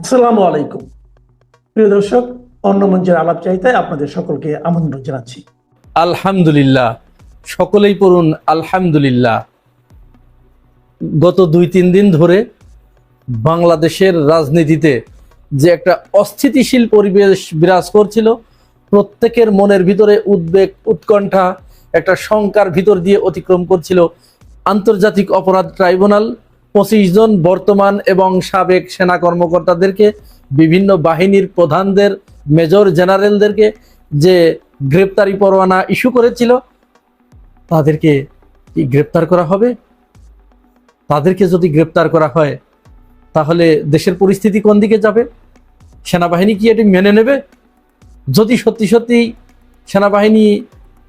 আসসালামু আলাইকুম। প্রিয় দর্শক, অন্য মঞ্চের আলাপ চাইতায় আপনাদের সকলকে আমন্ত্রণ জানাচ্ছি। আলহামদুলিল্লাহ, সকলেই পড়ুন আলহামদুলিল্লাহ। গত দুই তিন দিন ধরে বাংলাদেশের রাজনীতিতে যে একটা অস্থিতিশীল পরিবেশ বিরাজ করছিল, প্রত্যেকের মনের ভিতরে উদ্বেগ, উৎকণ্ঠা, একটা শঙ্কার ভিতর দিয়ে অতিক্রম করছিল আন্তর্জাতিক অপরাধ ট্রাইব্যুনাল। পঁচিশ জন বর্তমান এবং সাবেক সেনা কর্মকর্তাদেরকে, বিভিন্ন বাহিনীর প্রধানদের, মেজর জেনারেলদেরকে যে গ্রেপ্তারি পরোয়ানা ইস্যু করেছিল, তাদেরকে কি গ্রেপ্তার করা হবে? তাদেরকে যদি গ্রেপ্তার করা হয়, তাহলে দেশের পরিস্থিতি কোন দিকে যাবে? সেনাবাহিনী কি এটি মেনে নেবে? যদি সত্যি সত্যি সেনাবাহিনী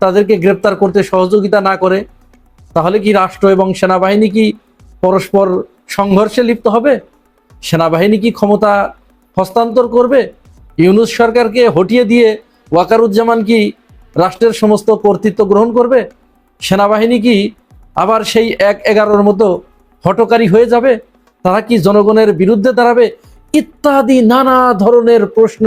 তাদেরকে গ্রেপ্তার করতে সহযোগিতা না করে, তাহলে কি রাষ্ট্র এবং সেনাবাহিনী কি পরস্পর সংঘর্ষে লিপ্ত হবে? সেনাবাহিনী কি ক্ষমতা হস্তান্তর করবে? ইউনুস সরকারকে হটিয়ে দিয়ে ওয়াকারুজ্জামান কি রাষ্ট্রের সমস্ত কর্তৃত্ব গ্রহণ করবে? সেনাবাহিনী কি আবার সেই এক এগারোর মতো হটকারী হয়ে যাবে? তারা কি জনগণের বিরুদ্ধে দাঁড়াবে? ইত্যাদি নানা ধরনের প্রশ্ন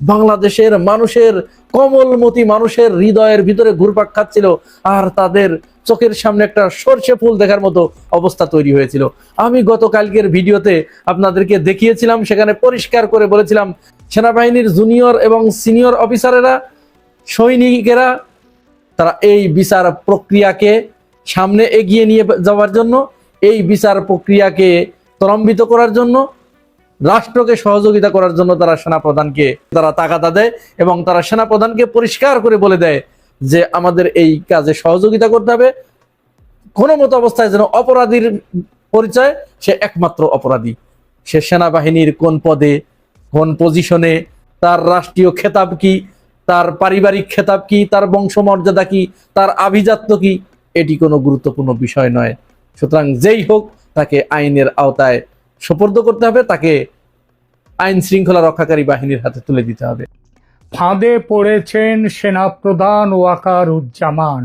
বাংলাদেশের মানুষের, কমলমতি মানুষের হৃদয়ের ভিতরে ঘুরপাক খাচ্ছিল। আর তাদের চোখের সামনে একটা সর্ষে ফুল দেখার মতো অবস্থা তৈরি হয়েছিল। আমি গতকালকের ভিডিওতে আপনাদেরকে দেখিয়েছিলাম, সেখানে পরিষ্কার করে বলেছিলাম, সেনাবাহিনীর জুনিয়র এবং সিনিয়র অফিসারেরা, সৈনিকেরা, তারা এই বিচার প্রক্রিয়াকে সামনে এগিয়ে নিয়ে যাওয়ার জন্য, এই বিচার প্রক্রিয়াকে ত্বরান্বিত করার জন্য, রাষ্ট্রকে সহযোগিতা করার জন্য তারা সেনাপ্রধানকে, তারা তাগাদা দেয় এবং তারা সেনাপ্রধানকে পরিষ্কার করে বলে দেয় যে আমাদের এই কাজে সহযোগিতা করতে হবে। কোনো মতো অবস্থায় যেন অপরাধীর পরিচয় সে একমাত্র অপরাধী। সে সেনাবাহিনীর কোন পদে, কোন পজিশনে তার রাষ্ট্রীয় খেতাব কি, তার পারিবারিক খেতাব কি, তার বংশমর্যাদা কি, তার আভিজাত্য কি, এটি কোনো গুরুত্বপূর্ণ বিষয় নয়। সুতরাং যেই হোক, তাকে আইনের আওতায় সোপর্দ করতে হবে, তাকে আইন শৃঙ্খলা রক্ষাকারী বাহিনীর হাতে তুলে দিতে হবে। ফাঁদে পড়েছেন সেনাপ্রধান ওয়াকার উজ্জামান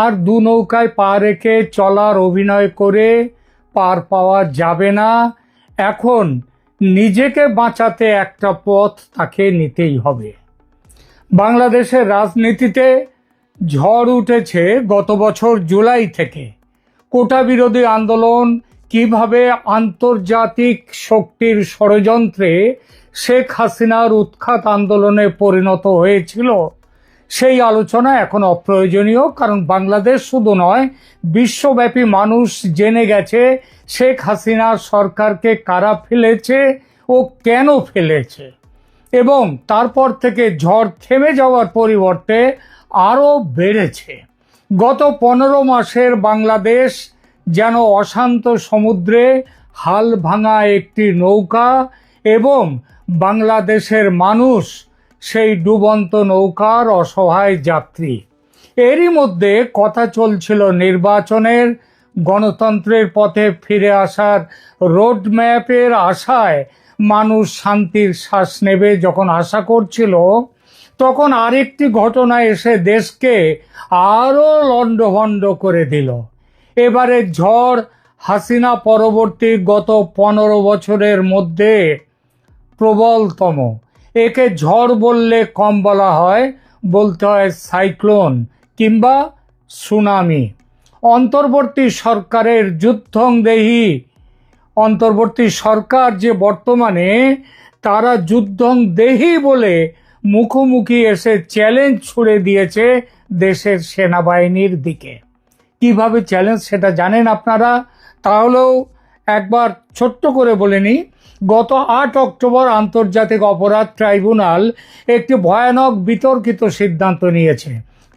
আর দু নৌকায় পা রেখে চলার অভিনয় করে পার পাওয়া যাবে না, এখন নিজেকে বাঁচাতে একটা পথ তাকে নিতেই হবে। বাংলাদেশের রাজনীতিতে ঝড় উঠেছে গত বছর জুলাই থেকে। কোটা বিরোধী আন্দোলন কীভাবে আন্তর্জাতিক শক্তির ষড়যন্ত্রে শেখ হাসিনার উৎখাত আন্দোলনে পরিণত হয়েছিল। সেই আলোচনা এখন অপ্রয়োজনীয়, কারণ বাংলাদেশ শুধু নয়, বিশ্বব্যাপী মানুষ জেনে গেছে শেখ হাসিনার সরকারকে কারা ফেলেছে ও কেন ফেলেছে। এবং তারপর থেকে ঝড় থেমে যাওয়ার পরিবর্তে আরও বেড়েছে। গত পনেরো মাসের বাংলাদেশ যেন অশান্ত সমুদ্রে হাল ভাঙা একটি নৌকা এবং বাংলাদেশের মানুষ সেই ডুবন্ত নৌকার অসহায় যাত্রী। এরই মধ্যে কথা চলছিল নির্বাচনের গণতন্ত্রের পথে ফিরে আসার রোড ম্যাপের আশায় মানুষ শান্তির শ্বাস নেবে যখন আশা করছিল, তখন আরেকটি ঘটনা এসে দেশকে আরও লণ্ডভণ্ড করে দিল। এবারে ঝড় হাসিনা পরবর্তী গত পনেরো বছরের মধ্যে প্রবলতম। একে ঝড় বললে কম বলা হয়, বলতে হয় সাইক্লোন কিংবা সুনামি। অন্তর্বর্তী সরকারের যুদ্ধং দেহি অন্তর্বর্তী সরকার যে বর্তমানে, তারা যুদ্ধং দেহি বলে মুখোমুখি এসে চ্যালেঞ্জ ছুড়ে দিয়েছে দেশের সেনাবাহিনীর দিকে। কীভাবে চ্যালেঞ্জ সেটা জানেন আপনারা? তাহলেও একবার ছোট্ট করে বলে নিই গত আট অক্টোবর আন্তর্জাতিক অপরাধ ট্রাইব্যুনাল একটি ভয়ানক বিতর্কিত সিদ্ধান্ত নিয়েছে।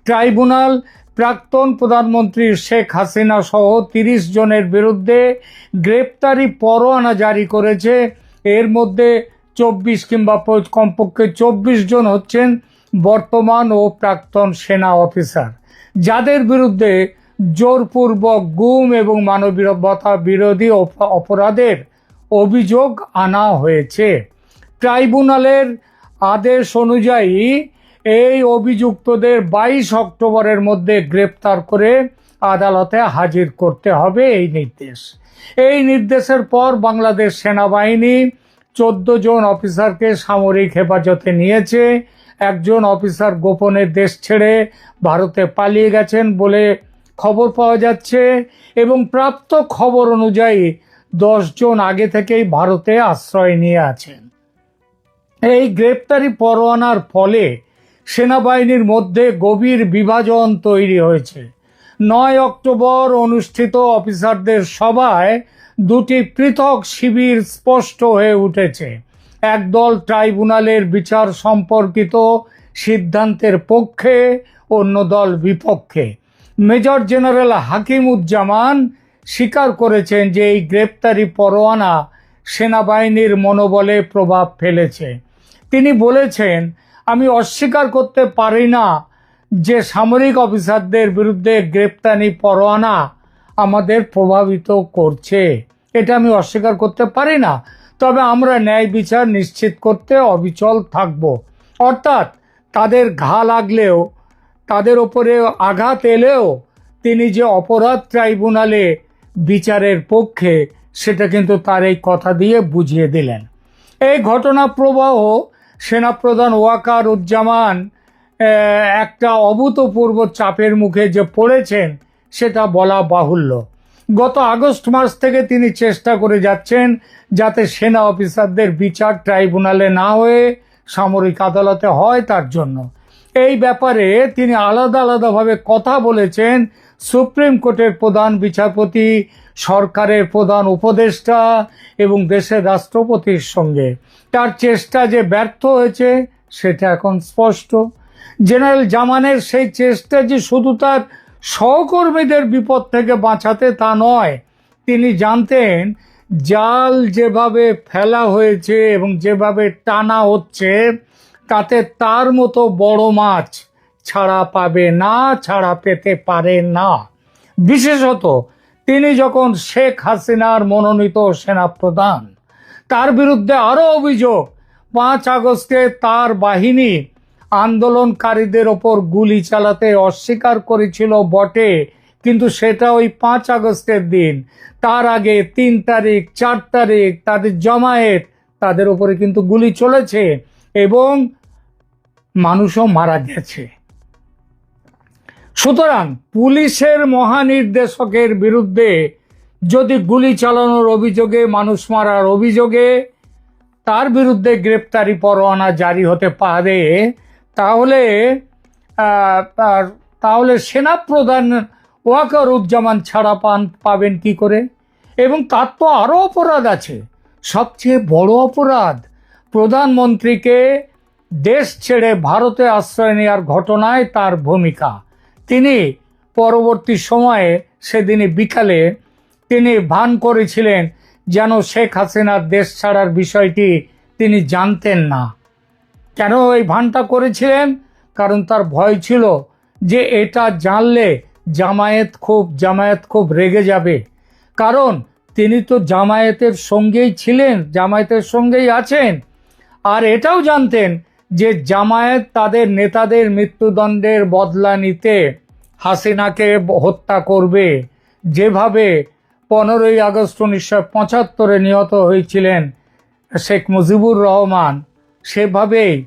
ট্রাইব্যুনাল প্রাক্তন প্রধানমন্ত্রী শেখ হাসিনা সহ তিরিশ জনের বিরুদ্ধে গ্রেপ্তারি পরোয়ানা জারি করেছে। এর মধ্যে চব্বিশ কিংবা কমপক্ষে চব্বিশ জন হচ্ছেন বর্তমান ও প্রাক্তন সেনা অফিসার। যাদের বিরুদ্ধে জোরপূর্বক গুম এবং মানবতা বিরোধী অপরাধের অভিযোগ আনা হয়েছে। ট্রাইব্যুনালের আদেশ অনুযায়ী এই অভিযুক্তদের বাইশ অক্টোবরের মধ্যে গ্রেপ্তার করে আদালতে হাজির করতে হবে এই নির্দেশ। এই নির্দেশের পর বাংলাদেশ সেনাবাহিনী চোদ্দ জন অফিসারকে সামরিক হেফাজতে নিয়েছে। একজন অফিসার গোপনে দেশ ছেড়ে ভারতে পালিয়ে গেছেন বলে খবর পাওয়া যাচ্ছে এবং প্রাপ্ত খবর অনুযায়ী জন আগে থেকেই ভারতে আশ্রয় নিয়ে আছেন। এই গ্রেপ্তারি পরোয়ানার ফলে সেনাবাহিনীর মধ্যে গভীর বিভাজন তৈরি হয়েছে। নয় অক্টোবর অনুষ্ঠিত অফিসারদের সভায় দুটি পৃথক শিবির স্পষ্ট হয়ে উঠেছে। একদল ট্রাইব্যুনালের বিচার সম্পর্কিত সিদ্ধান্তের পক্ষে, অন্য দল বিপক্ষে। মেজর জেনারেল হাকিমুজ্জামান স্বীকার করেছেন যে এই গ্রেপ্তারি পরোয়ানা সেনাবাহিনীর মনোবলে প্রভাব ফেলেছে। তিনি বলেছেন, আমি অস্বীকার করতে পারি না যে সামরিক অফিসারদের বিরুদ্ধে গ্রেপ্তারি পরোয়ানা আমাদের প্রভাবিত করছে। এটা আমি অস্বীকার করতে পারি না। তবে আমরা ন্যায় বিচার নিশ্চিত করতে অবিচল থাকব। অর্থাৎ তাদের ঘা লাগলেও, তাদের ওপরে আঘাত এলেও তিনি যে অপরাধ ট্রাইব্যুনালে বিচারের পক্ষে সেটা কিন্তু তার এই কথা দিয়ে বুঝিয়ে দিলেন। এই ঘটনা প্রবাহ সেনাপ্রধান ওয়াকার উজ্জামান একটা অভূতপূর্ব চাপের মুখে যে পড়েছেন, সেটা বলা বাহুল্য। গত আগস্ট মাস থেকে তিনি চেষ্টা করে যাচ্ছেন যাতে সেনা অফিসারদের বিচার ট্রাইব্যুনালে না হয়ে সামরিক আদালতে হয় তার জন্য। এই ব্যাপারে তিনি আলাদা আলাদাভাবে কথা বলেছেন সুপ্রিম কোর্টের প্রধান বিচারপতি, সরকারের প্রধান উপদেষ্টা এবং দেশের রাষ্ট্রপতির সঙ্গে। তার চেষ্টা যে ব্যর্থ হয়েছে, সেটা এখন স্পষ্ট। জেনারেল জামানের সেই চেষ্টা যে শুধু তার সহকর্মীদের বিপদ থেকে বাঁচাতে তা নয়, তিনি জানতেন জাল যেভাবে ফেলা হয়েছে এবং যেভাবে টানা হচ্ছে, তাতে তার মতো বড় মাছ ছাড়া পাবে না, ছাড়া পেতে পারে না। বিশেষত তিনি যখন শেখ হাসিনার মনোনীত সেনাপ্রধান, তার বিরুদ্ধে আরও অভিযোগ, পাঁচ আগস্টে তার বাহিনী আন্দোলনকারীদের ওপর গুলি চালাতে অস্বীকার করেছিল বটে, কিন্তু সেটা ওই পাঁচ আগস্টের দিন। তার আগে তিন তারিখ, চার তারিখ তাদের জমায়েত, তাদের উপরে কিন্তু গুলি চলেছে এবং মানুষও মারা গেছে। সুতরাং পুলিশের মহানির্দেশকের বিরুদ্ধে যদি গুলি চালানোর অভিযোগে মানুষ মারার অভিযোগে তার বিরুদ্ধে গ্রেপ্তারি পরোয়ানা জারি হতে পারে, তাহলে তাহলে সেনাপ্রধান ওয়াকারুজ্জামান ছাড়া পান, পাবেন কি করে? এবং তার তো আরও অপরাধ আছে। সবচেয়ে বড় অপরাধ, প্রধানমন্ত্রীকে দেশ ছেড়ে ভারতে আশ্রয় নেওয়ার ঘটনায় তার ভূমিকা। তিনি পরবর্তী সময়ে সেদিনই বিকালে তিনি ভান করেছিলেন যেন শেখ হাসিনার দেশ ছাড়ার বিষয়টি তিনি জানতেন না। কেন এই ভানটা করেছিলেন? কারণ তার ভয় ছিল যে এটা জানলে জামায়াত খুব জামায়াত খুব রেগে যাবে। কারণ তিনি তো জামায়াতের সঙ্গেই ছিলেন, জামায়াতের সঙ্গেই আছেন। আর এটাও জানতেন যে জামায়াত তাদের নেতাদের মৃত্যুদণ্ডের বদলা নিতে হাসিনাকে হত্যা করবে। যেভাবে পনেরোই আগস্ট উনিশশো পঁচাত্তরে নিহত হয়েছিলেন শেখ মুজিবুর রহমান, সেভাবেই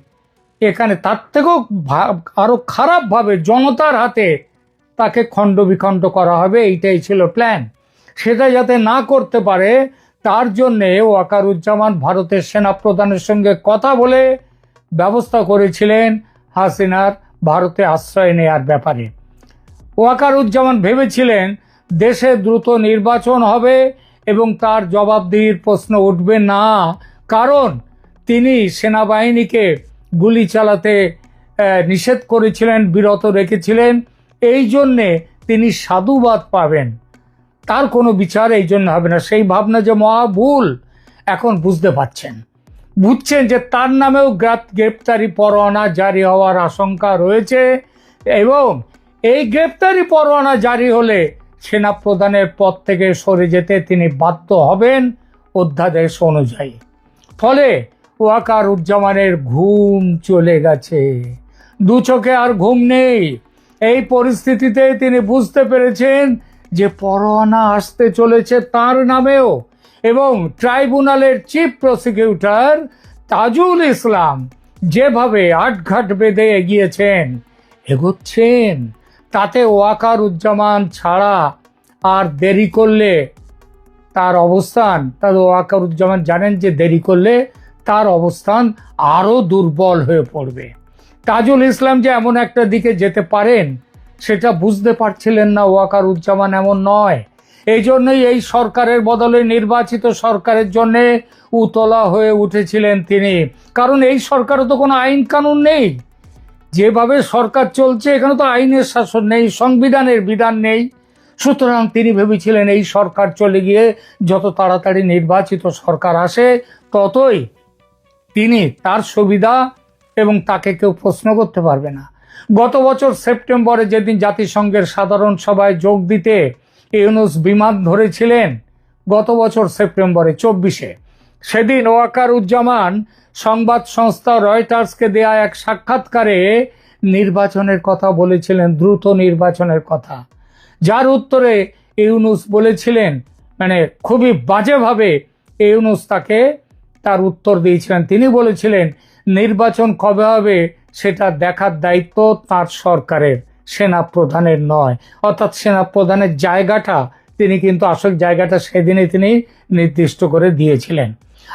এখানে তার থেকেও ভা- আরও খারাপভাবে জনতার হাতে তাকে খণ্ড বিখণ্ড করা হবে, এইটাই ছিল প্ল্যান সেটা যাতে না করতে পারে, তার জন্যে ওয়াকারুজ্জামান ভারতের সেনাপ্রধানের সঙ্গে কথা বলে ব্যবস্থা করেছিলেন হাসিনার ভারতে আশ্রয় নেয়ার ব্যাপারে। ওয়াকারুজ্জামান ভেবেছিলেন দেশে দ্রুত নির্বাচন হবে এবং তার জবাবদিহির প্রশ্ন উঠবে না। কারণ তিনি সেনাবাহিনীকে গুলি চালাতে নিষেধ করেছিলেন, বিরত রেখেছিলেন। এই জন্যে তিনি সাধুবাদ পাবেন। তার কোনো বিচার এই জন্য হবে না। সেই ভাবনা যে মহা ভুল, এখন বুঝতে পাচ্ছেন বুঝছেন যে তার নামেও গ্রেপ্তারি পরোয়ানা জারি হওয়ার আশঙ্কা রয়েছে এবং এই গ্রেপ্তারি পরোয়ানা জারি হলে সেনা প্রধানের পদ থেকে সরে যেতে তিনি বাধ্য হবেন অধ্যাদেশ অনুযায়ী। ফলে ওয়াকার উজ্জামানের ঘুম চলে গেছে। দু চোখে আর ঘুম নেই। এই পরিস্থিতিতে তিনি বুঝতে পেরেছেন যে পরোয়ানা আসতে চলেছে তার নামেও এবং ট্রাইব্যুনালের চিফ প্রসিকিউটর তাজুল ইসলাম যেভাবে আটঘাট বেঁধে এগিয়েছেন, এগোচ্ছেন। তাতে ওয়াকার উজ্জামান ছাড়া আর দেরি করলে তার অবস্থান, তার ওয়াকারুজ্জামান জানেন যে দেরি করলে তার অবস্থান আরও দুর্বল হয়ে পড়বে। তাজুল ইসলাম যে এমন একটা দিকে যেতে পারেন, সেটা বুঝতে পারছিলেন না ওয়াকারুজ্জামান এমন নয়। এই জন্যই এই সরকারের বদলে নির্বাচিত সরকারের জন্যে উতলা হয়ে উঠেছিলেন তিনি। কারণ এই সরকারও তো কোনো আইন কানুন নেই। যেভাবে সরকার চলছে, এখানে তো আইনের শাসন নেই, সংবিধানের বিধান নেই। সুতরাং তিনি ভেবেছিলেন এই সরকার চলে গিয়ে যত তাড়াতাড়ি নির্বাচিত সরকার আসে, ততই তিনি তার সুবিধা এবং তাকে কেউ প্রশ্ন করতে পারবে না। গত বছর সেপ্টেম্বরে যেদিন জাতিসংঘের সাধারণ সভায় যোগ দিতে ইউনুস বিমান ধরেছিলেন, গত বছর সেপ্টেম্বরে, চব্বিশে। সেদিন ওয়াকার উজ্জামান সংবাদ সংস্থা রয়টার্সকে দেয়া এক সাক্ষাৎকারে নির্বাচনের কথা বলেছিলেন, দ্রুত নির্বাচনের কথা। যার উত্তরে ইউনুস বলেছিলেন মানে খুবই বাজেভাবে ইউনুস তাকে তার উত্তর দিয়েছিলেন। তিনি বলেছিলেন, নির্বাচন কবে হবে সেটা দেখার দায়িত্ব তার সরকারের সেনা প্রধানের নয়। অর্থাৎ সেনা প্রধানের জায়গাটা তিনি কিন্তু আসল জায়গাটা সেদিনে তিনি নির্দিষ্ট করে দিয়েছিলেন।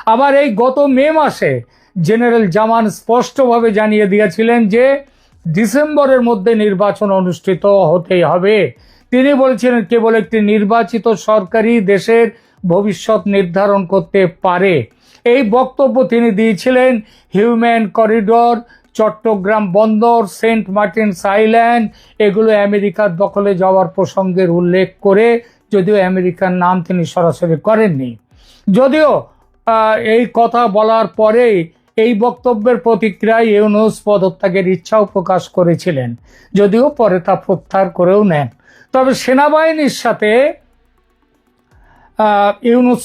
আবার এই গত মে মাসে জেনারেল জামান স্পষ্টভাবে জানিয়ে দিয়েছিলেন যে ডিসেম্বরের মধ্যে নির্বাচন অনুষ্ঠিত হতেই হবে। তিনি বলেছিলেন কেবল একটি নির্বাচিত সরকারি দেশের ভবিষ্যৎ নির্ধারণ করতে পারে। এই বক্তব্য তিনি দিয়েছিলেন হিউম্যান করিডোর, চট্টগ্রাম বন্দর, সেন্ট মার্টিনস আইল্যান্ড, এগুলো আমেরিকার দখলে যাওয়ার প্রসঙ্গের উল্লেখ করে, যদিও আমেরিকার নাম তিনি সরাসরি করেননি। যদিও এই কথা বলার পরেই এই বক্তব্যের প্রতিক্রিয়ায় ইউনুস পদত্যাগের ইচ্ছাও প্রকাশ করেছিলেন, যদিও পরে তা প্রত্যাহার করেও নেন। তবে সেনাবাহিনীর সাথে ইউনুস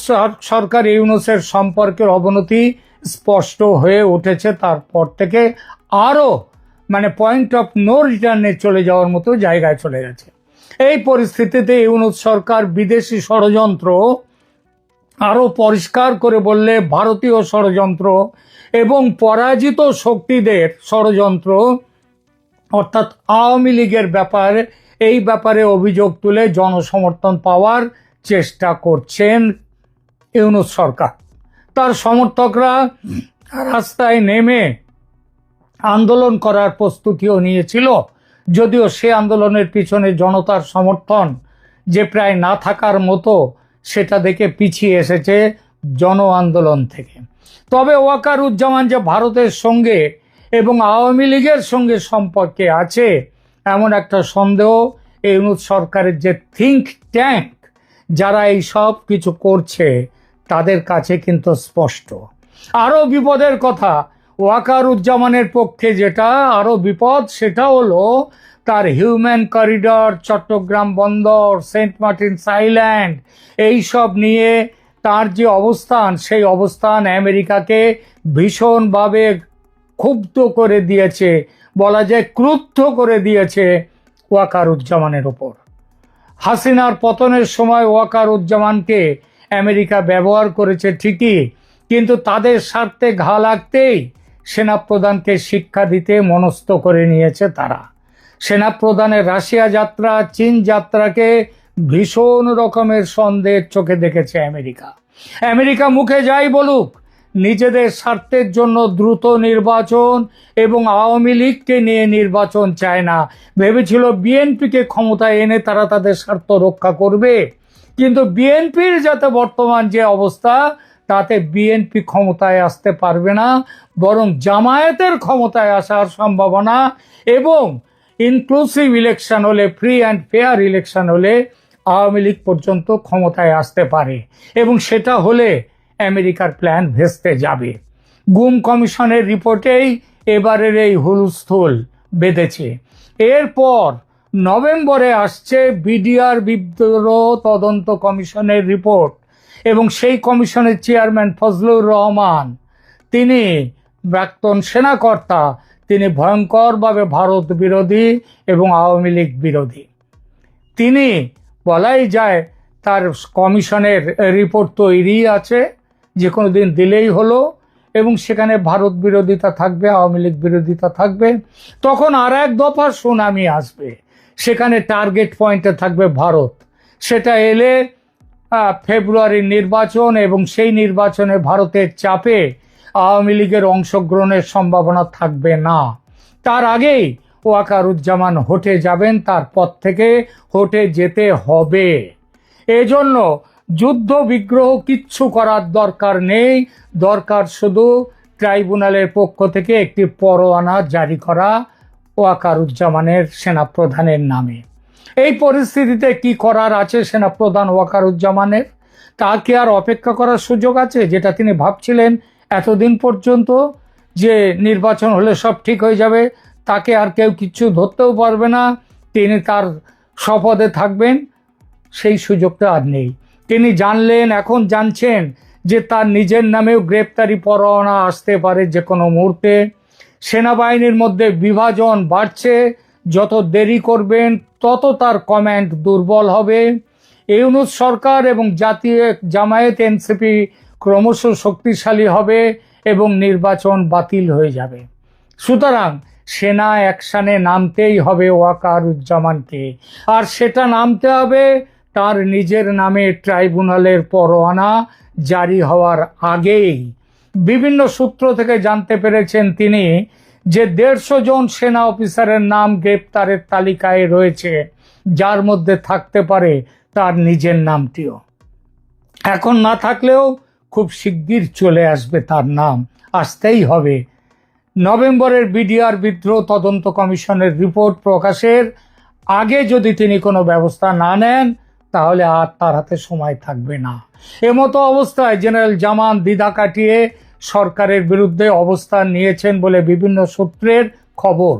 সরকার ইউনুসের সম্পর্কের অবনতি স্পষ্ট হয়ে উঠেছে। তারপর থেকে আরও মানে পয়েন্ট অফ নো রিটার্নে চলে যাওয়ার মতো জায়গায় চলে গেছে। এই পরিস্থিতিতে ইউনুস সরকার বিদেশি ষড়যন্ত্র আরও পরিষ্কার করে বললে ভারতীয় ষড়যন্ত্র এবং পরাজিত শক্তিদের ষড়যন্ত্র, অর্থাৎ আওয়ামী লীগের ব্যাপারে, এই ব্যাপারে অভিযোগ তুলে জনসমর্থন পাওয়ার চেষ্টা করছেন ইউনুস সরকার। তার সমর্থকরা রাস্তায় নেমে আন্দোলন করার প্রস্তুতিও নিয়েছিল, যদিও সে আন্দোলনের পিছনে জনতার সমর্থন যে প্রায় না থাকার মতো সেটা দেখে পিছিয়ে এসেছে জন আন্দোলন থেকে। তবে ওয়াকারুজ্জামান যে ভারতের সঙ্গে এবং আওয়ামী লীগের সঙ্গে সম্পর্কে আছে, এমন একটা সন্দেহ ইউনুস সরকারের যে থিঙ্ক ট্যাঙ্ক যারা এই সব কিছু করছে, তাদের কাছে কিন্তু স্পষ্ট। আরও বিপদের কথা, ওয়াকারুজ্জামানের পক্ষে যেটা আরও বিপদ, সেটা হলো তার হিউম্যান করিডর চট্টগ্রাম বন্দর সেন্ট মার্টিনস আইল্যান্ড এই সব নিয়ে তার যে অবস্থান, সেই অবস্থান আমেরিকাকে ভীষণভাবে ক্ষুব্ধ করে দিয়েছে, বলা যায় ক্রুদ্ধ করে দিয়েছে ওয়াকারুজ্জামানের ওপর। হাসিনার পতনের সময় ওয়াকারুজ্জামানকে আমেরিকা ব্যবহার করেছে ঠিকই, কিন্তু তাদের স্বার্থে ঘা লাগতেই সেনাপ্রধানকে শিক্ষা দিতে মনস্থ করে নিয়েছে তারা। সেনাপ্রধানের রাশিয়া যাত্রা, চীন যাত্রাকে ভীষণ রকমের সন্দেহের চোখে দেখেছে আমেরিকা। আমেরিকা মুখে যাই বলুক, নিজেদের স্বার্থের জন্য দ্রুত নির্বাচন এবং আওয়ামী লীগকে নিয়ে নির্বাচন চায় না। ভেবেছিল বিএনপিকে ক্ষমতায় এনে তারা তাদের স্বার্থ রক্ষা করবে। কিন্তু বিএনপির যাতে বর্তমান যে অবস্থা, তাতে বিএনপি ক্ষমতায় আসতে পারবে না, বরং জামায়াতের ক্ষমতায় আসার সম্ভাবনা এবং ইনক্লুসিভ ইলেকশন হলে ফ্রি অ্যান্ড ফেয়ার ইলেকশন হলে আওয়ামী লীগ পর্যন্ত ক্ষমতায় আসতে পারে এবং সেটা হলে আমেরিকার প্ল্যান ভেস্তে যাবে। গুম কমিশনের রিপোর্টেই এবারের এই হুলস্থুল বেঁধেছে। এরপর নভেম্বরে আসছে বিডিআর বিদ্রোহ তদন্ত কমিশনের রিপোর্ট এবং সেই কমিশনের চেয়ারম্যান ফজলুর রহমান, তিনি প্রাক্তন সেনাকর্তা তিনি ভয়ঙ্করভাবে ভারত বিরোধী এবং আওয়ামী লীগ বিরোধী। তিনি বলাই যায় তার কমিশনের রিপোর্ট তৈরি আছে যে কোনো দিন দিলেই হলো, এবং সেখানে ভারত বিরোধিতা থাকবে, আওয়ামী লীগ বিরোধিতা থাকবে। তখন আর এক দফা সুনামি আসবে, সেখানে টার্গেট পয়েন্টে থাকবে ভারত। সেটা এলে ফেব্রুয়ারির নির্বাচন এবং সেই নির্বাচনে ভারতের চাপে আওয়ামী লীগের অংশগ্রহণের সম্ভাবনা থাকবে না। তার আগেই ওয়াকারুজ্জামান হটে যাবেন, তার পথ থেকে হটে যেতে হবে। এজন্য যুদ্ধ বিগ্রহ কিচ্ছু করার দরকার নেই। দরকার শুধু ট্রাইব্যুনালের পক্ষ থেকে একটি পরোয়ানা জারি করা ওয়াকারুজ্জামানের সেনাপ্রধানের নামে। এই পরিস্থিতিতে কি করার আছে সেনাপ্রধান ওয়াকারুজ্জামানের? তা কি আর অপেক্ষা করার সুযোগ আছে, যেটা তিনি ভাবছিলেন এতদিন পর্যন্ত যে নির্বাচন হলে সব ঠিক হয়ে যাবে, তাকে আর কেউ কিচ্ছু ধরতেও পারবে না। তিনি তার শপথে থাকবেন, সেই সুযোগটা আর নেই। তিনি জানলেন, এখন জানছেন যে তার নিজের নামেও গ্রেপ্তারি পরোয়ানা আসতে পারে যে কোনো মুহূর্তে। সেনাবাহিনীর মধ্যে বিভাজন বাড়ছে, যত দেরি করবেন, তত তার কমান্ড দুর্বল হবে। ইউনুস সরকার এবং জাতীয় জামায়াত এনসিপি ক্রমশ শক্তিশালী হবে এবং নির্বাচন বাতিল হয়ে যাবে। সুতরাং সেনা অ্যাকশানে নামতেই হবে ওয়াকারুজ্জামানকে। আর সেটা নামতে হবে তার নিজের নামে ট্রাইব্যুনালের পরোয়ানা জারি হওয়ার আগেই। বিভিন্ন সূত্র থেকে জানতে পেরেছেন তিনি যে দেড়শো জন সেনা অফিসারের নাম গ্রেপ্তারের তালিকায় রয়েছে, যার মধ্যে থাকতে পারে তার নিজের নামটিও। এখন না থাকলেও খুব শিগগির চলে আসবে তার নাম। আসতেই হবে। নভেম্বরের বিডিআর বিদ্রোহ তদন্ত কমিশনের রিপোর্ট প্রকাশের আগে যদি তিনি কোনো ব্যবস্থা না নেন, তাহলে আর তার হাতে সময় থাকবে না। এমতো অবস্থায় জেনারেল জামান দ্বিধা কাটিয়ে সরকারের বিরুদ্ধে অবস্থান নিয়েছেন বলে বিভিন্ন সূত্রের খবর।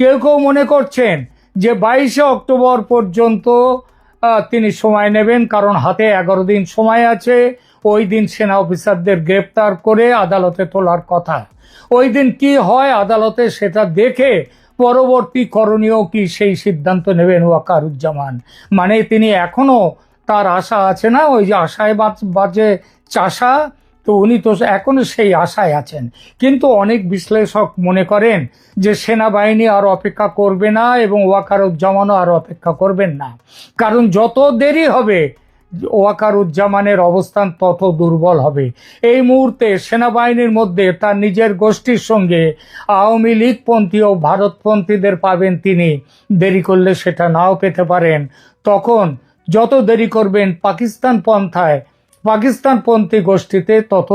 কেউ কেউ মনে করছেন যে বাইশে অক্টোবর পর্যন্ত তিনি সময় নেবেন, কারণ হাতে এগারো দিন সময় আছে। ওই দিন সেনা অফিসারদের গ্রেপ্তার করে আদালতে তোলার কথা। ওই দিন কি হয় আদালতে সেটা দেখে পরবর্তী করণীয় কি সেই সিদ্ধান্ত নেবেন ওয়াকারুজ্জামান। মানে তিনি এখনও তার আশা আছে না, ওই যে আশায় বাজ- চাষা, তো উনি তো এখনও সেই আশায় আছেন। কিন্তু অনেক বিশ্লেষক মনে করেন যে সেনাবাহিনী আর অপেক্ষা করবে না এবং ওয়াকারুজ্জামানও আর অপেক্ষা করবেন না। কারণ যত দেরি হবে ওয়াকারুজ্জামানের অবস্থান তত দুর্বল হবে। এই মুহূর্তে সেনাবাহিনীর মধ্যে তার নিজের গোষ্ঠীর সঙ্গে আওয়ামী লীগপন্থী ও ভারতপন্থীদের পাবেন তিনি। দেরি করলে সেটা নাও পেতে পারেন। তখন যত দেরি করবেন পাকিস্তান পন্থায়, পাকিস্তানপন্থী গোষ্ঠীতে তত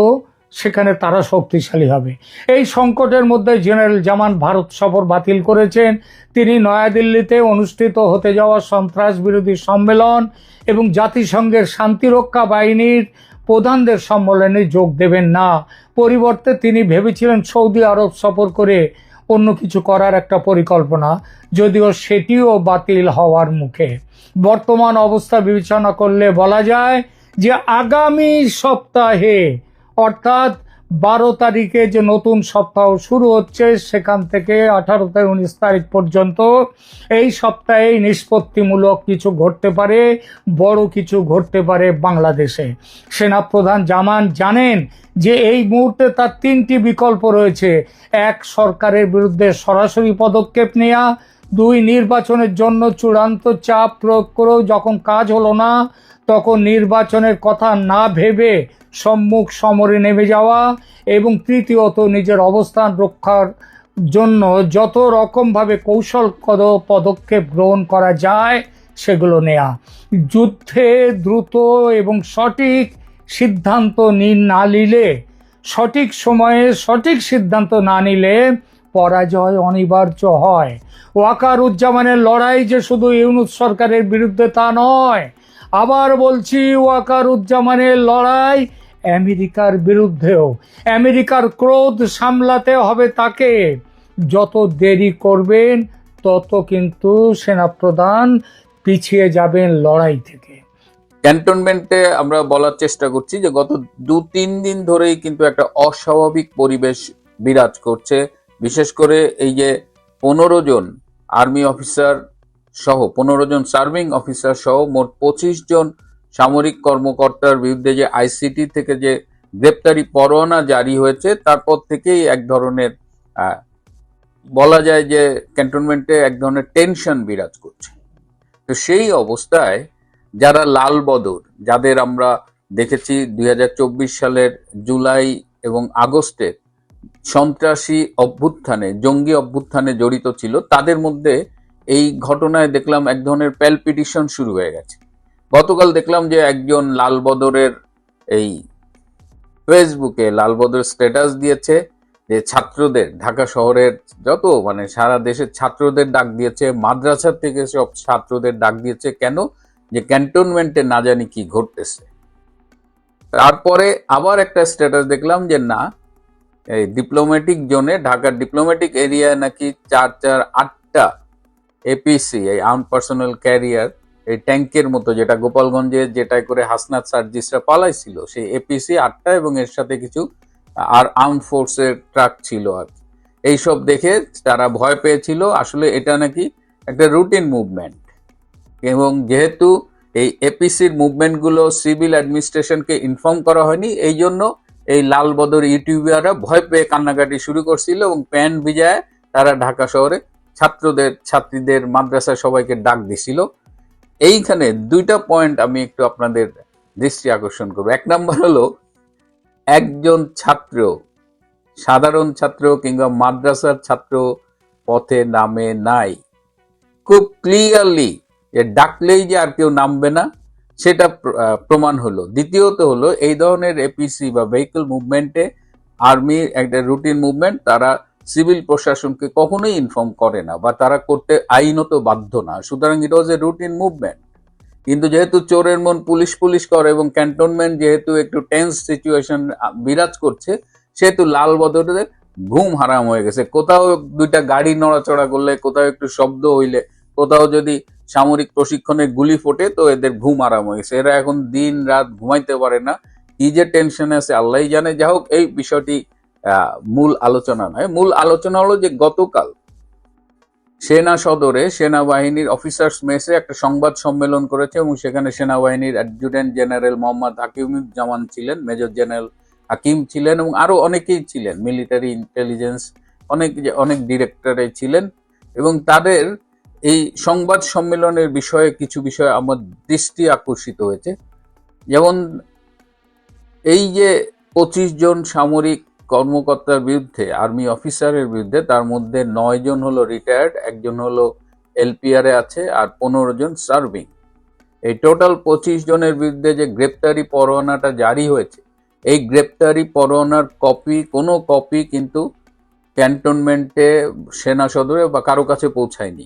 সেখানে তারা শক্তিশালী হবে। এই সংকটের মধ্যে জেনারেল জামান ভারত সফর বাতিল করেছেন। তিনি নয়াদিল্লিতে অনুষ্ঠিত হতে যাওয়া সন্ত্রাস বিরোধী সম্মেলন এবং জাতিসংঘের শান্তিরক্ষা বাহিনীর প্রধানদের সম্মেলনে যোগ দেবেন না। পরিবর্তে তিনি ভেবেছিলেন সৌদি আরব সফর করে অন্য কিছু করার একটা পরিকল্পনা, যদিও সেটিও বাতিল হওয়ার মুখে। বর্তমান অবস্থা বিবেচনা করলে বলা যায় যে আগামী সপ্তাহে অর্থাৎ বারো তারিখে যে নতুন সপ্তাহ শুরু হচ্ছে, সেখান থেকে আঠারো থেকে উনিশ তারিখ পর্যন্ত এই সপ্তাহে নিষ্পত্তিমূলক কিছু ঘটতে পারে, বড় কিছু ঘটতে পারে বাংলাদেশে। সেনাপ্রধান জামান জানেন যে এই মুহূর্তে তার তিনটি বিকল্প রয়েছে। এক, সরকারের বিরুদ্ধে সরাসরি পদক্ষেপ নেওয়া দুই, নির্বাচনের জন্য চূড়ান্ত চাপ প্রয়োগ করেও যখন কাজ হলো না, তখন নির্বাচনের কথা না ভেবে সম্মুখ সমরে নেমে যাওয়া এবং তৃতীয়ত নিজের অবস্থান রক্ষার জন্য যত রকমভাবে কৌশল পদক্ষেপ গ্রহণ করা যায়, সেগুলো নেয়া। যুদ্ধে দ্রুত এবং সঠিক সিদ্ধান্ত নি- নিলে, সঠিক সময়ে সঠিক সিদ্ধান্ত না নিলে পরাজয় অনিবার্য হয়। ওয়াকারুজ্জামানের লড়াই যে শুধু ইউনুস সরকারের বিরুদ্ধে তা নয়, আবার বলছি ওয়াকারুজ্জামানের লড়াই আমেরিকার বিরুদ্ধেও। আমেরিকার ক্রোধ সামলাতে হবে তাকে। যত দেরি করবেন, তত কিন্তু সেনাপ্রধান পিছিয়ে যাবেন লড়াই থেকে। ক্যান্টনমেন্টে আমরা বলার চেষ্টা করছি যে, গত দু তিন দিন ধরেই কিন্তু একটা অস্বাভাবিক পরিবেশ বিরাজ করছে। বিশেষ করে এই যে পনেরো জন আর্মি অফিসার সহ, পনেরো জন সার্ভিং অফিসার সহ মোট পঁচিশ জন সামরিক কর্মকর্তার বিরুদ্ধে যে আইসিটি থেকে যে গ্রেপ্তারি পরোয়ানা জারি হয়েছে, তারপর থেকেই এক ধরনের বলা যায় যে ক্যান্টনমেন্টে এক ধরনের টেনশন বিরাজ করছে। তো সেই অবস্থায় যারা লাল বদর, যাদের আমরা দেখেছি দুই হাজার চব্বিশ সালের জুলাই এবং আগস্টে সন্ত্রাসী অভ্যুত্থানে, জঙ্গি অভ্যুত্থানে জড়িত ছিল, তাদের মধ্যে এই ঘটনায় দেখলাম এক ধরনের প্যালপিটিশন শুরু হয়ে গেছে। গতকাল দেখলাম যে একজন লাল বদরের এই ফেসবুকে লাল বদর স্ট্যাটাস দিয়েছে যে ছাত্রদের, ঢাকা শহরের যত মানে সারা দেশের ছাত্রদের ডাক দিয়েছে মাদ্রাসা থেকে সব ছাত্রদের ডাক দিয়েছে, কেন? যে ক্যান্টনমেন্টে না জানি কি ঘটতেছে। তারপরে আবার একটা স্ট্যাটাস দেখলাম যে না, এই ডিপ্লোম্যাটিক জোনে ঢাকার ডিপ্লোম্যাটিক এরিয়ায় নাকি চার চার আটটা এপিসি এই আর্ম পার্সোনাল ক্যারিয়ার এই ট্যাঙ্কের মতো যেটা গোপালগঞ্জে যেটাই করে হাসনাত সার্জিসরা পালাইছিল, সেই এপিসি আটটা এবং এর সাথে কিছু আর আর্ম ফোর্সের ট্রাক ছিল আর কি। এইসব দেখে তারা ভয় পেয়েছিল। আসলে এটা নাকি একটা রুটিন মুভমেন্ট। এবং যেহেতু এই এপিসির মুভমেন্টগুলো সিভিল অ্যাডমিনিস্ট্রেশনকে ইনফর্ম করা হয়নি এই জন্য এই লাল বদর ইউটিউবাররা ভয় পেয়ে কান্নাকাটি শুরু করছিল এবং প্যান ভিজায় তারা ঢাকা শহরে ছাত্রদের, ছাত্রীদের মাদ্রাসা সবাইকে ডাক দিছিল। এইখানে দুইটা পয়েন্ট আমি একটু আপনাদের দৃষ্টি আকর্ষণ করব। এক নম্বর হলো, একজন ছাত্র, সাধারণ ছাত্র কিংবা মাদ্রাসার ছাত্র পথে নামে নাই। খুব ক্লিয়ারলি যে ডাকলেই যে আর কেউ নামবে না, সেটা প্রমাণ হলো। দ্বিতীয়ত হলো, এই ধরনের এপিসি বা ভেহিকল মুভমেন্টে আর্মির একটা রুটিন মুভমেন্ট তারা সিভিল প্রশাসনকে কখনোই ইনফর্ম করে না বা তারা করতে আইনত বাধ্য না। সুতরাং ইট ওয়াজ এ রুটিন মুভমেন্ট কিন্তু যেহেতু চোরের মন পুলিশ পুলিশ করে এবং ক্যান্টনমেন্ট যেহেতু একটু টেন্স সিচুয়েশন বিরাজ করছে, সেহেতু লাল বদরে ঘুম হারাম হয়ে গেছে। কোথাও দুইটা গাড়ি নড়াচড়া করলে, কোথাও একটু শব্দ হইলে, কোথাও যদি সামরিক প্রশিক্ষণে গুলি ফোটে, তো এদের ঘুম আরাম হয়ে গেছে। এরা এখন দিন রাত ঘুমাইতে পারে না। কি যে টেনশনে আছে আল্লাহ জানে। যা হোক, এই বিষয়টি মূল আলোচনা নয়। মূল আলোচনা হলো যে গতকাল সেনা সদরে সেনাবাহিনীর অফিসার্স মেসে একটা সংবাদ সম্মেলন করেছে এবং সেখানে সেনাবাহিনীর অ্যাডজুটেন্ট জেনারেল মোহাম্মদ হাকিমুজ্জামান ছিলেন মেজর জেনারেল হাকিম ছিলেন এবং আরও অনেকেই ছিলেন মিলিটারি ইন্টেলিজেন্স অনেক যে, অনেক ডিরেক্টরে ছিলেন এবং তাদের এই সংবাদ সম্মেলনের বিষয়ে কিছু বিষয় আমার দৃষ্টি আকর্ষিত হয়েছে। যেমন এই যে পঁচিশ জন সামরিক কর্মকর্তার বিরুদ্ধে, আর্মি অফিসারের বিরুদ্ধে, তার মধ্যে নয় জন হলো রিটায়ার্ড একজন হলো এলপিআরে আছে আর পনেরো জন সার্ভিং এই টোটাল পঁচিশ জনের বিরুদ্ধে যে গ্রেপ্তারি পরোয়ানাটা জারি হয়েছে, এই গ্রেপ্তারি পরোয়ানার কপি কোনো কপি কিন্তু ক্যান্টনমেন্টে সেনা সদরে বা কারও কাছে পৌঁছায়নি।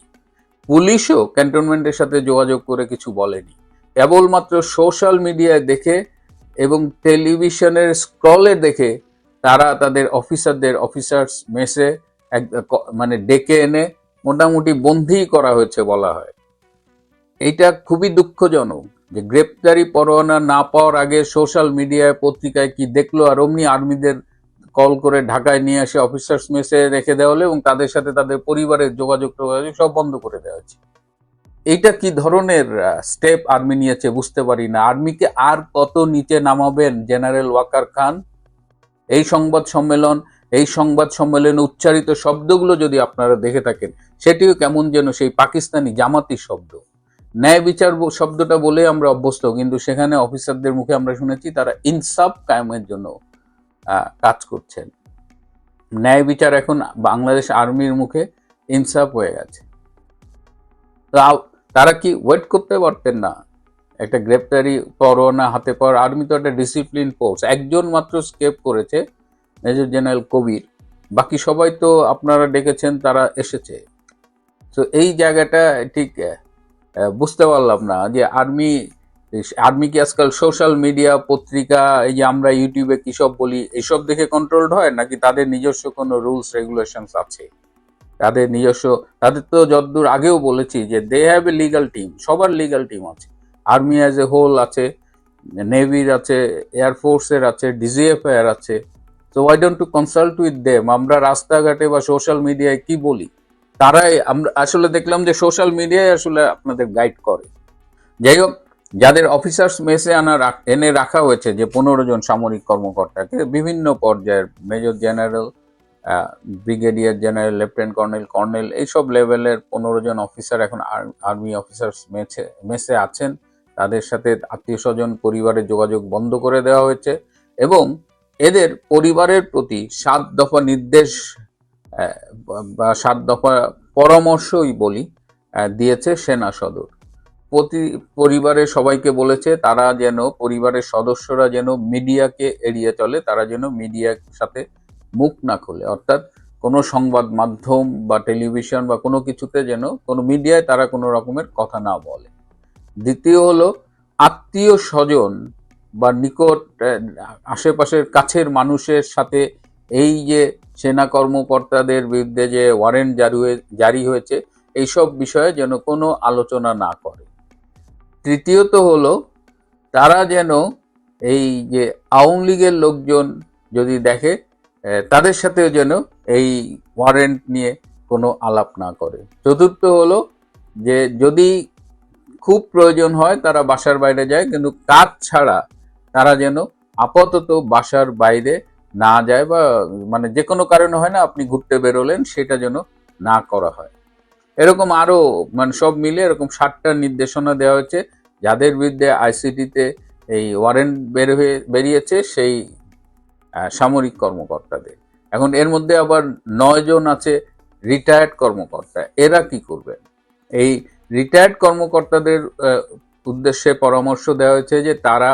পুলিশও ক্যান্টনমেন্টের সাথে যোগাযোগ করে কিছু বলেনি। কেবলমাত্র সোশ্যাল মিডিয়ায় দেখে এবং টেলিভিশনের স্ক্রলে দেখে তারা তাদের অফিসারদের, অফিসার্স মেসে এক মানে ডেকে এনে মোটামুটি বন্দী করা হয়েছে বলা হয়। এইটা খুবই দুঃখজনক যে গ্রেপ্তারি পরোয়ানা না পাওয়ার আগে সোশ্যাল মিডিয়ায় পত্রিকায় কি দেখল আর অমনি আর্মিদের কল করে ঢাকায় নিয়ে এসে অফিসার্স মেসে রেখে দেওয়া হলো এবং তাদের সাথে তাদের পরিবারের যোগাযোগ টোগাযোগ সব বন্ধ করে দেওয়া হয়েছে। এইটা কি ধরনের স্টেপ আর্মি নিয়েছে বুঝতে পারি না। আর্মিকে আর কত নিচে নামাবেন জেনারেল ওয়াকার খান? এই সংবাদ সম্মেলন, এই সংবাদ সম্মেলনে উচ্চারিত শব্দগুলো যদি আপনারা দেখে থাকেন, সেটিও কেমন যেন সেই পাকিস্তানি জামাতি শব্দ। ন্যায় বিচার শব্দটা বলে আমরা অভ্যস্ত, কিন্তু সেখানে অফিসারদের মুখে আমরা শুনেছি তারা ইনসাফ কায়েমের জন্য কাজ করছেন। ন্যায় বিচার এখন বাংলাদেশ আর্মির মুখে ইনসাফ হয়ে গেছে। তারা কি ওয়েট করতে পারতেন না? একটা গ্রেপ্তারি পরোয়ানা হাতে পাওয়ার আর্মি তো একটা ডিসিপ্লিন ফোর্স একজন মাত্র স্কেপ করেছে মেজর জেনারেল কবির। বাকি সবাই তো আপনারা ডেকেছেন, তারা এসেছে। তো এই জায়গাটা ঠিক বুঝতে পারলাম না যে আর্মি আর্মি কি আজকাল সোশ্যাল মিডিয়া পত্রিকা, এই যে আমরা ইউটিউবে কি সব বলি, এসব দেখে কন্ট্রোলড হয়? নাকি তাদের নিজস্ব কোনো রুলস রেগুলেশনস আছে? তাদের নিজস্ব, তাদের তো যতদূর আগেও বলেছি যে they have a legal team সবার লিগাল টিম আছে। আর্মি অ্যাজ এ হোল আছে নেভির আছে এয়ারফোর্সের আছে ডিজিএফ এর আছে। তো why don't to consult with them আমরা রাস্তাঘাটে বা সোশ্যাল মিডিয়ায় কি বলি? তারাই আমরা আসলে দেখলাম যে সোশ্যাল মিডিয়ায় আসলে আপনাদের গাইড করে। যাই হোক, যাদের অফিসার্স মেসে আনা এনে রাখা হয়েছে যে পনেরো জন সামরিক কর্মকর্তাকে, বিভিন্ন পর্যায়ের major general brigadier general lieutenant colonel colonel এইসব লেভেলের পনেরো জন অফিসার এখন আর্মি অফিসার্স মেসে মেসে আছেন। তাদের সাথে আত্মীয় স্বজন পরিবারের যোগাযোগ বন্ধ করে দেওয়া হয়েছে এবং এদের পরিবারের প্রতি সাত দফা নির্দেশ বা- সাত দফা পরামর্শই বলি দিয়েছে সেনা সদর। প্রতি পরিবারের সবাইকে বলেছে, তারা যেন পরিবারের সদস্যরা যেন মিডিয়াকে এড়িয়ে চলে, তারা যেন মিডিয়ার সাথে মুখ না খোলে। অর্থাৎ কোনো সংবাদ মাধ্যম বা টেলিভিশন বা কোনো কিছুতে যেন কোনো মিডিয়ায় তারা কোনো রকমের কথা না বলে। দ্বিতীয় হলো আত্মীয় স্বজন বা নিকট আশেপাশের কাছের মানুষের সাথে এই যে সেনা কর্মকর্তাদের বিরুদ্ধে যে ওয়ারেন্ট জারি হয়ে- জারি হয়েছে, এইসব বিষয়ে যেন কোনো আলোচনা না করে। তৃতীয়ত হলো তারা যেন এই যে আওয়ামী লীগের লোকজন যদি দেখে তাদের সাথেও যেন এই ওয়ারেন্ট নিয়ে কোনো আলাপ না করে। চতুর্থ হলো যে যদি খুব প্রয়োজন হয় তারা বাসার বাইরে যায়, কিন্তু কাজ ছাড়া তারা যেন আপাতত বাসার বাইরে না যায় বা মানে যে কোনো কারণে হয় না, আপনি ঘুরতে বেরোলেন, সেটা যেন না করা হয়। এরকম আরও মানে সব মিলে এরকম ষাটটা নির্দেশনা দেওয়া হয়েছে, যাদের বিরুদ্ধে আইসিটিতে এই ওয়ারেন্ট বের হয়ে, বেরিয়েছে সেই সামরিক কর্মকর্তাদের। এখন এর মধ্যে আবার নয়জন আছে রিটায়ার্ড কর্মকর্তা, এরা কি করবেন এই রিটায়ার্ড কর্মকর্তাদের উদ্দেশ্যে পরামর্শ দেওয়া হয়েছে যে তারা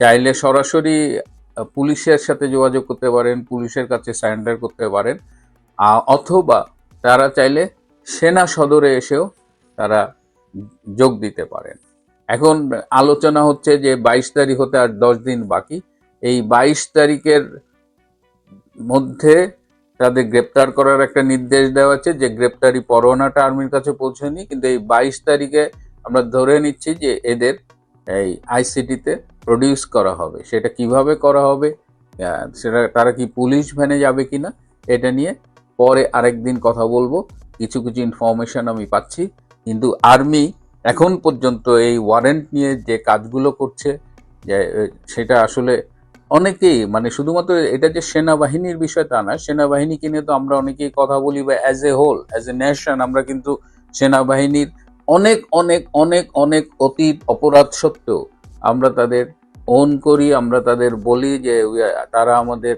চাইলে সরাসরি পুলিশের সাথে যোগাযোগ করতে পারেন, পুলিশের কাছে সারেন্ডার করতে পারেন অথবা তারা চাইলে সেনা সদরে এসেও তারা যোগ দিতে পারেন। এখন আলোচনা হচ্ছে যে বাইশ তারিখ হতে আর দশ দিন বাকি। এই বাইশ তারিখের মধ্যে তাদের গ্রেপ্তার করার একটা নির্দেশ দেওয়া আছে। যে গ্রেপ্তারি পরোয়ানাটা আর্মির কাছে পৌঁছেনি কিন্তু এই বাইশ তারিখে আমরা ধরে নিচ্ছি যে এদের এই আইসিটিতে প্রডিউস করা হবে। সেটা কীভাবে করা হবে সেটা তারা কি পুলিশ ভ্যানে যাবে কিনা, এটা নিয়ে পরে আরেকদিন কথা বলব। কিছু কিছু ইনফরমেশন আমি পাচ্ছি। কিন্তু আর্মি এখন পর্যন্ত এই ওয়ারেন্ট নিয়ে যে কাজগুলো করছে, যে, সেটা আসলে অনেকেই মানে শুধুমাত্র এটা যে সেনাবাহিনীর বিষয় তা না সেনাবাহিনীকে নিয়ে তো আমরা অনেকেই কথা বলি বা as a whole as a nation আমরা কিন্তু সেনাবাহিনীর অনেক অনেক অনেক অনেক অতীত অপরাধ সত্ত্বেও আমরা তাদের ওন করি, আমরা তাদের বলি যে তারা আমাদের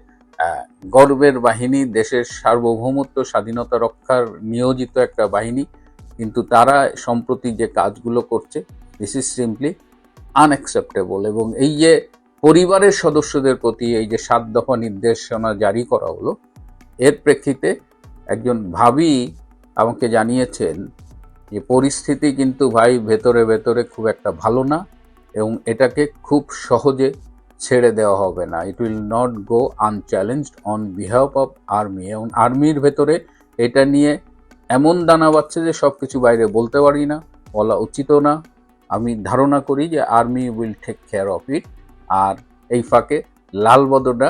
গর্বের বাহিনী, দেশের সার্বভৌমত্ব, স্বাধীনতা রক্ষার নিয়োজিত একটা বাহিনী। কিন্তু তারা সম্প্রতি যে কাজগুলো করছে দিস ইজ সিম্পলি আনঅ্যাকসেপ্টেবল এবং এই যে পরিবারের সদস্যদের প্রতি এই যে সাত দফা নির্দেশনা জারি করা হলো, এর প্রেক্ষিতে একজন ভাবি আমাকে জানিয়েছেন যে পরিস্থিতি কিন্তু ভাই ভেতরে ভেতরে খুব একটা ভালো না এবং এটাকে খুব সহজে ছেড়ে দেওয়া হবে না। It will not go unchallenged on behalf of army এবং আর্মির ভেতরে এটা নিয়ে এমন দানা বাচ্ছে যে সব কিছু বাইরে বলতে পারি না, বলা উচিতও না। আমি ধারণা করি যে army will take care of it আর এই ফাঁকে লাল বদরটা